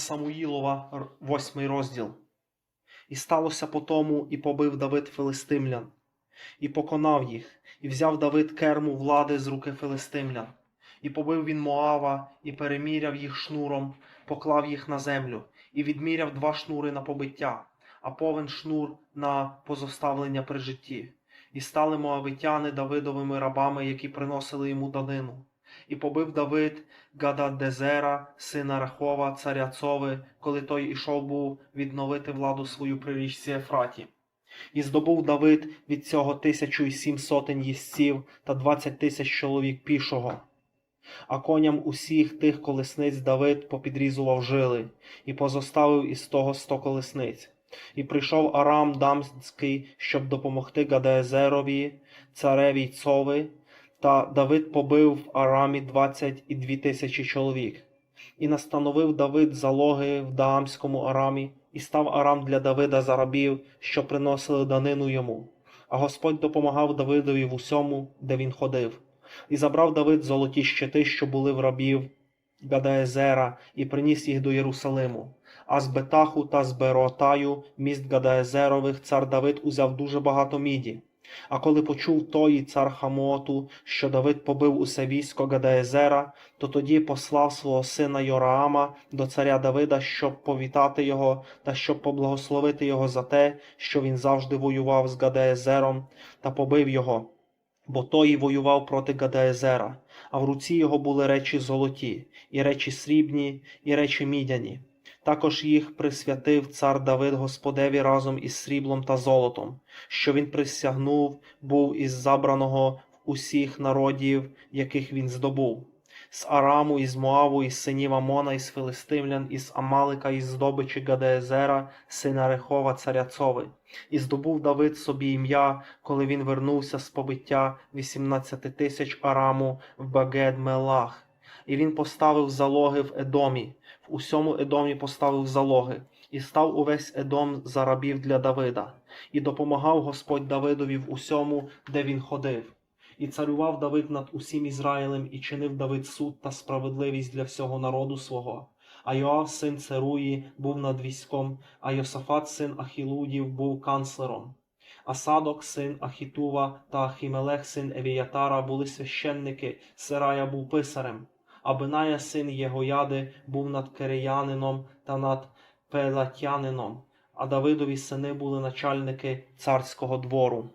Самуїлова, восьмий розділ. І сталося по тому, і побив Давид филистимлян, і поконав їх, і взяв Давид керму влади з руки филистимлян, і побив він Моава, і переміряв їх шнуром, поклав їх на землю, і відміряв два шнури на побиття, а повен шнур на позоставлення при житті. І стали моавитяни Давидовими рабами, які приносили йому данину. І побив Давид Гададезера, сина Рахова, царя Цови, коли той ішов був відновити владу свою при річці Ефраті. І здобув Давид від цього тисячу і сім сотень їстців та двадцять тисяч чоловік пішого. А коням усіх тих колесниць Давид попідрізував жили, і позоставив із того сто колесниць. І прийшов Арам Дамський, щоб допомогти Гадаезерові, цареві Цови, та Давид побив в Арамі двадцять і дві тисячі чоловік. І настановив Давид залоги в Даамському Арамі, і став Арам для Давида за рабів, що приносили данину йому. А Господь допомагав Давидові в усьому, де він ходив. І забрав Давид золоті щити, що були в рабів Гадаезера, і приніс їх до Єрусалиму. А з Бетаху та з Беротаю, міст Гадаезерових, цар Давид узяв дуже багато міді. А коли почув той цар Хамоту, що Давид побив усе військо Гадаезера, то тоді послав свого сина Йораама до царя Давида, щоб повітати його та щоб поблагословити його за те, що він завжди воював з Гадаезером та побив його. Бо той воював проти Гадаезера, а в руці його були речі золоті, і речі срібні, і речі мідяні. Також їх присвятив цар Давид Господеві разом із сріблом та золотом, що він присягнув був із забраного в усіх народів, яких він здобув. З Араму, із Моаву, із синів Амона, із Филистимлян, із Амалика, із здобичі Гадеезера, сина Рехова, царя Цови. І здобув Давид собі ім'я, коли він вернувся з побиття 18 тисяч Араму в Багед Мелах. І він поставив залоги в Едомі, в усьому Едомі поставив залоги, і став увесь Едом за рабів для Давида, і допомагав Господь Давидові в усьому, де він ходив. І царював Давид над усім Ізраїлем, і чинив Давид суд та справедливість для всього народу свого. А Йоав, син Церуї, був над військом, а Йосафат, син Ахілудів, був канцлером. А Садок, син Ахітува та Ахімелех, син Евіятара, були священники, Серая був писарем. А Беная, син Єгояди, був над Кириянином та над Пелатянином, а Давидові сини були начальники царського двору.